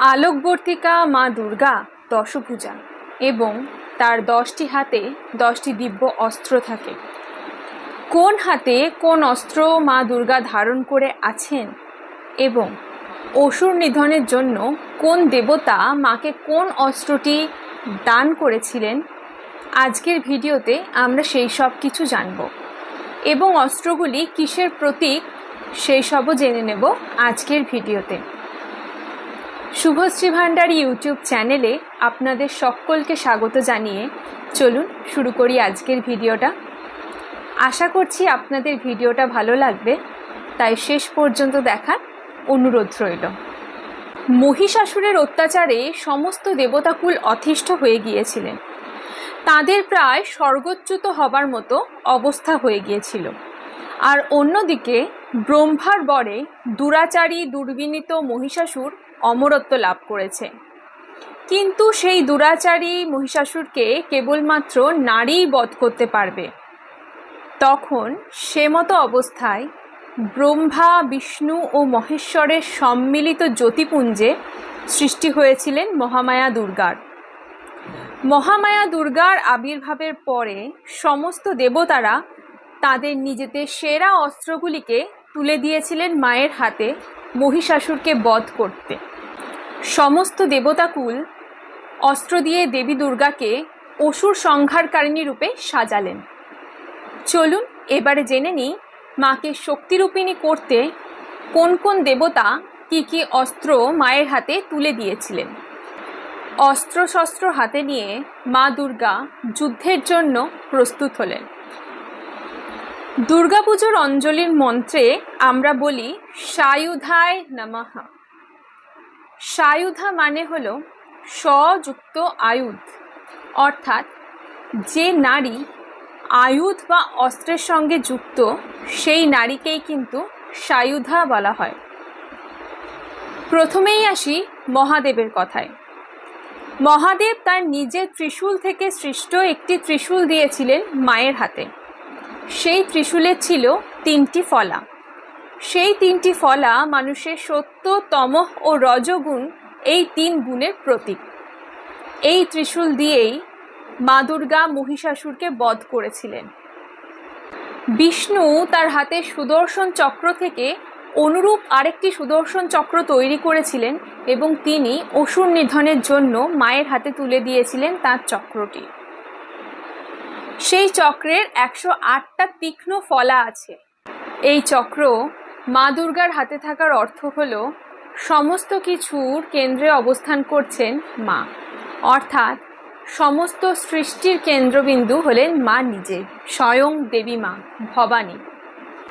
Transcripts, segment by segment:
আলোকবর্তিকা মা দুর্গা দশভুজা এবং তার দশটি হাতে দশটি দিব্য অস্ত্র থাকে। কোন হাতে কোন অস্ত্র মা দুর্গা ধারণ করে আছেন এবং অসুর নিধনের জন্য কোন দেবতা মাকে কোন অস্ত্রটি দান করেছিলেন, আজকের ভিডিওতে আমরা সেই সব কিছু জানব এবং অস্ত্রগুলি কিসের প্রতীক সেই সবও জেনে নেব আজকের ভিডিওতে। শুভশ্রী ভাণ্ডারী ইউটিউব চ্যানেলে আপনাদের সকলকে স্বাগত জানিয়ে চলুন শুরু করি আজকের ভিডিওটা। আশা করছি আপনাদের ভিডিওটা ভালো লাগবে, তাই শেষ পর্যন্ত দেখার অনুরোধ রইল। মহিষাসুরের অত্যাচারে সমস্ত দেবতাকুল অতিষ্ঠ হয়ে গিয়েছিলেন। তাদের প্রায় স্বর্গচ্যুত হবার মতো অবস্থা হয়ে গিয়েছিল। আর অন্যদিকে ব্রহ্মার বরে দুরাচারী দুর্বিনীত মহিষাসুর অমরত্ব লাভ করেছে। কিন্তু সেই দুরাচারী মহিষাসুরকে কেবলমাত্র নারীই বধ করতে পারবে। তখন সে মতো অবস্থায় ব্রহ্মা, বিষ্ণু ও মহেশ্বরের সম্মিলিত জ্যোতিপুঞ্জে সৃষ্টি হয়েছিলেন মহামায়া দুর্গার। মহামায়া দুর্গার আবির্ভাবের পরে সমস্ত দেবতারা তাদের নিজেদের সেরা অস্ত্রগুলিকে তুলে দিয়েছিলেন মায়ের হাতে মহিষাসুরকে বধ করতে। সমস্ত দেবতাকুল অস্ত্র দিয়ে দেবী দুর্গাকে অসুর সংহারকারিণী রূপে সাজালেন। চলুন, এবারে জেনে নিই মাকে শক্তিরূপিণী করতে কোন কোন দেবতা কি কি অস্ত্র মায়ের হাতে তুলে দিয়েছিলেন। অস্ত্রশস্ত্র হাতে নিয়ে মা দুর্গা যুদ্ধের জন্য প্রস্তুত হলেন। দুর্গাপুজোর অঞ্জলির মন্ত্রে আমরা বলি, সায়ুধায় নমঃ। সায়ুধা মানে হল স্বযুক্ত আয়ুধ। অর্থাৎ যে নারী আয়ুধ বা অস্ত্রের সঙ্গে যুক্ত, সেই নারীকেই কিন্তু সায়ুধা বলা হয়। প্রথমেই আসি মহাদেবের কথায়। মহাদেব তার নিজের ত্রিশূল থেকে সৃষ্ট একটি ত্রিশূল দিয়েছিলেন মায়ের হাতে। সেই ত্রিশূলের ছিল তিনটি ফলা। সেই তিনটি ফলা মানুষের সত্য তমহ ও রজগুণ এই তিন গুণের প্রতীক। এই ত্রিশূল দিয়েই মা দুর্গা মহিষাসুরকে বধ করেছিলেন। বিষ্ণু তার হাতে সুদর্শন চক্র থেকে অনুরূপ আরেকটি সুদর্শন চক্র তৈরি করেছিলেন এবং তিনি অসুর নিধনের জন্য মায়ের হাতে তুলে দিয়েছিলেন তার চক্রটি। সেই চক্রের একশো আটটা তীক্ষ্ণ ফলা আছে। এই চক্র মা দুর্গার হাতে থাকার অর্থ হল, সমস্ত কিছুর কেন্দ্রে অবস্থান করছেন মা। অর্থাৎ, সমস্ত সৃষ্টির কেন্দ্রবিন্দু হলেন মা নিজে, স্বয়ং দেবী মা, ভবানী।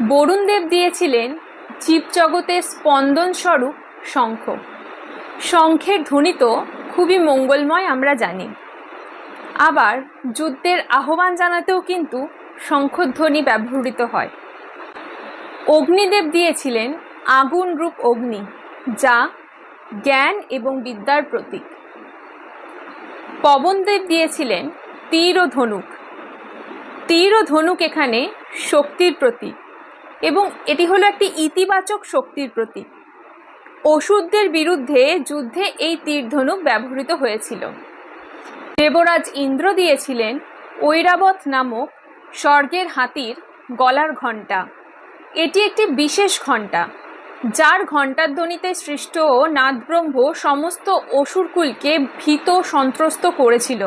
বরুণ দেব দিয়েছিলেন জীবজগতের স্পন্দন স্বরূপ শঙ্খ। শঙ্খের ধ্বনি তো খুবই মঙ্গলময় আমরা জানি। আবার যুদ্ধের আহ্বান জানাতেও কিন্তু শঙ্খধ্বনি ব্যবহৃত হয়। অগ্নিদেব দিয়েছিলেন আগুন রূপ অগ্নি, যা জ্ঞান এবং বিদ্যার প্রতীক। পবনদেব দিয়েছিলেন তীর ও ধনুক তীর ও ধনুক এখানে শক্তির প্রতীক এবং এটি হলো একটি ইতিবাচক শক্তির প্রতীক। অসুরদের বিরুদ্ধে যুদ্ধে এই তীর ধনুক ব্যবহৃত হয়েছিল। দেবরাজ ইন্দ্র দিয়েছিলেন ঐরাবত নামক স্বর্গের হাতির গলার ঘণ্টা। এটি একটি বিশেষ ঘণ্টা, যার ঘণ্টাধ্বনিতে সৃষ্ট নাদব্রহ্ম সমস্ত অসুরকুলকে ভীত সন্ত্রস্ত করেছিল।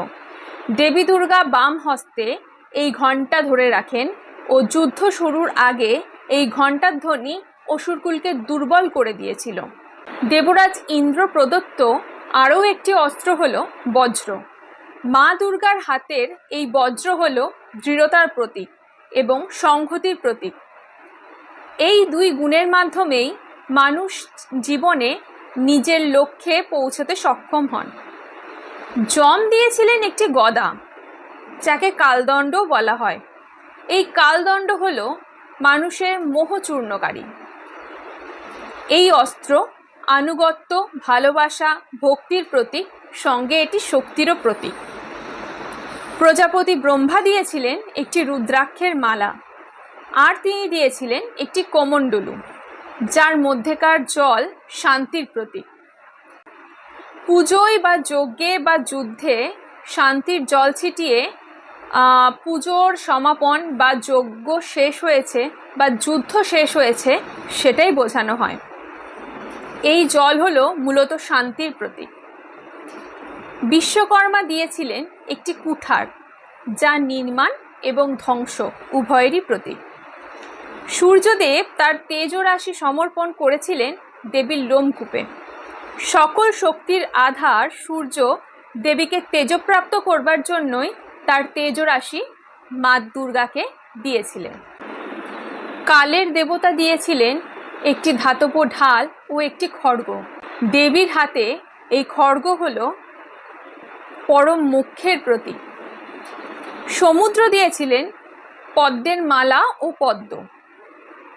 দেবী দুর্গা বাম হস্তে এই ঘণ্টা ধরে রাখেন ও যুদ্ধ শুরুর আগে এই ঘণ্টার ধ্বনি অসুরকুলকে দুর্বল করে দিয়েছিল। দেবরাজ ইন্দ্র প্রদত্ত আরও একটি অস্ত্র হল বজ্র। মা দুর্গার হাতের এই বজ্র হল দৃঢ়তার প্রতীক এবং সংহতির প্রতীক। এই দুই গুণের মাধ্যমেই মানুষ জীবনে নিজের লক্ষ্যে পৌঁছতে সক্ষম হন। জম দিয়েছিলেন একটি গদা, যাকে কালদণ্ড বলা হয়। এই কালদণ্ড হল মানুষের মোহচূর্ণকারী এই অস্ত্র আনুগত্য, ভালোবাসা, ভক্তির প্রতীক, সঙ্গে এটি শক্তিরও প্রতীক। প্রজাপতি ব্রহ্মা দিয়েছিলেন একটি রুদ্রাক্ষের মালা। আর তিনি দিয়েছিলেন একটি কোমণ্ডলু, যার মধ্যেকার জল শান্তির প্রতীক। পুজোয় বা যজ্ঞে বা যুদ্ধে শান্তির জল ছিটিয়ে পুজোর সমাপন বা যজ্ঞ শেষ হয়েছে বা যুদ্ধ শেষ হয়েছে সেটাই বোঝানো হয়। এই জল হলো মূলত শান্তির প্রতীক। বিশ্বকর্মা দিয়েছিলেন একটি কুঠার, যা নির্মাণ এবং ধ্বংস উভয়েরই প্রতীক। সূর্যদেব তার তেজ রাশি সমর্পণ করেছিলেন দেবীর লোমকূপে। সকল শক্তির আধার সূর্য দেবীকে তেজপ্রাপ্ত করবার জন্যই তার তেজ রাশি মা দুর্গাকে দিয়েছিলেন। কালের দেবতা দিয়েছিলেন একটি ধাতব ঢাল ও একটি খড়গ। দেবীর হাতে এই খড়গ হল পরম মুখ্যের প্রতীক। সমুদ্র দিয়েছিলেন পদ্মের মালা ও পদ্ম।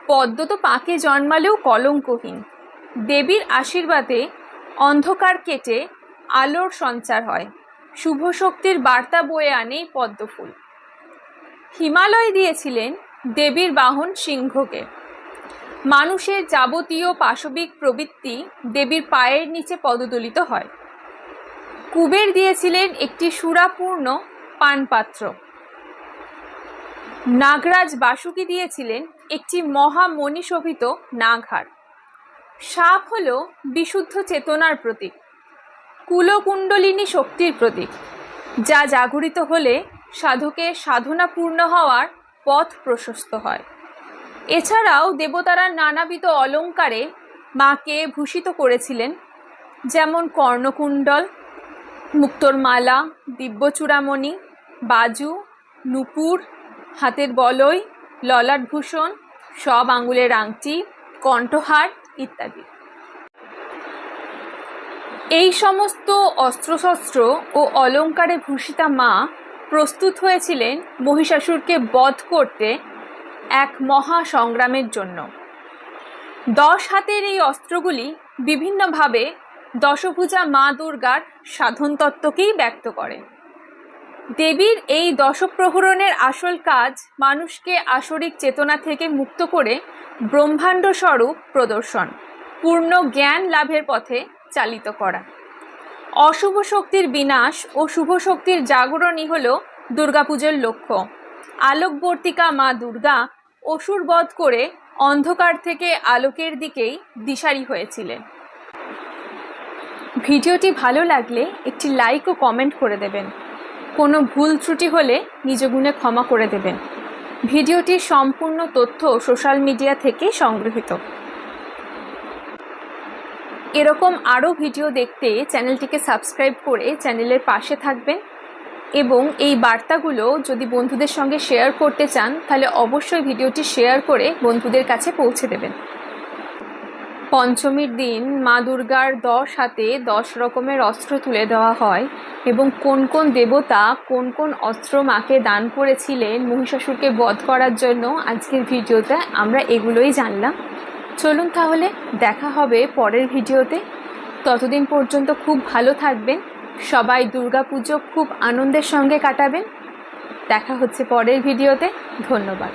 পদ্ম তো পাকে জন্মালেও কলঙ্কহীন। দেবীর আশীর্বাদে অন্ধকার কেটে আলোর সঞ্চার হয়। শুভ শক্তির বার্তা বয়ে আনে এই পদ্মফুল। হিমালয় দিয়েছিলেন দেবীর বাহন সিংহকে। মানুষের যাবতীয় পাশবিক প্রবৃত্তি দেবীর পায়ের নিচে পদদলিত হয়। কুবের দিয়েছিলেন একটি সুরাপূর্ণ পানপাত্র। নাগরাজ বাসুকি দিয়েছিলেন একটি মহামণি শোভিত নাগহার। সাপ হল বিশুদ্ধ চেতনার প্রতীক, কুলকুণ্ডলিনী শক্তির প্রতীক, যা জাগরিত হলে সাধকের সাধনা পূর্ণ হওয়ার পথ প্রশস্ত হয়। এছাড়াও দেবতারা নানাবিধ অলঙ্কারে মাকে ভূষিত করেছিলেন, যেমন কর্ণকুণ্ডল মুক্তোর মালা দিব্যচূড়ামণি, বাজু, নুপুর হাতের বলয় ললাটভূষণ সব আঙ্গুলের আংটি, কণ্ঠহার ইত্যাদি। এই সমস্ত অস্ত্রশস্ত্র ও অলঙ্কারে ভূষিতা মা প্রস্তুত হয়েছিলেন মহিষাসুরকে বধ করতে এক মহা সংগ্রামের জন্য। দশ হাতের এই অস্ত্রগুলি বিভিন্নভাবে দশভূজা মা দুর্গার সাধনতত্ত্বকেই ব্যক্ত করে দেবীর এই দশপ্রহরণের আসল কাজ মানুষকে আসরিক চেতনা থেকে মুক্ত করে ব্রহ্মাণ্ড স্বরূপ প্রদর্শন, পূর্ণ জ্ঞান লাভের পথে চালিত করা। অশুভ শক্তির বিনাশ ও শুভ শক্তির জাগরণই হল দুর্গাপুজোর লক্ষ্য। আলোকবর্তিকা মা দুর্গা অসুর বধ করে অন্ধকার থেকে আলোকের দিকেই দিশারি হয়েছিলেন। ভিডিওটি ভালো লাগলে একটি লাইক ও কমেন্ট করে দেবেন। কোনো ভুল ত্রুটি হলে নিজ গুণে ক্ষমা করে দেবেন। ভিডিওটির সম্পূর্ণ তথ্য সোশ্যাল মিডিয়া থেকে সংগৃহীত। এরকম আরও ভিডিও দেখতে চ্যানেলটিকে সাবস্ক্রাইব করে চ্যানেলের পাশে থাকবেন এবং এই বার্তাগুলো যদি বন্ধুদের সঙ্গে শেয়ার করতে চান, তাহলে অবশ্যই ভিডিওটি শেয়ার করে বন্ধুদের কাছে পৌঁছে দেবেন। পঞ্চমীর দিন মা দুর্গার দশ হাতে দশ রকমের অস্ত্র তুলে দেওয়া হয় এবং কোন কোন দেবতা কোন কোন অস্ত্র মাকে দান করেছিলেন মহিষাসুরকে বধ করার জন্য আজকের ভিডিওতে আমরা এগুলোই জানলাম। চলুন তাহলে দেখা হবে পরের ভিডিওতে। ততদিন পর্যন্ত খুব ভালো থাকবেন। সবাই দুর্গাপুজো খুব আনন্দের সঙ্গে কাটাবেন। দেখা হচ্ছে পরের ভিডিওতে। ধন্যবাদ।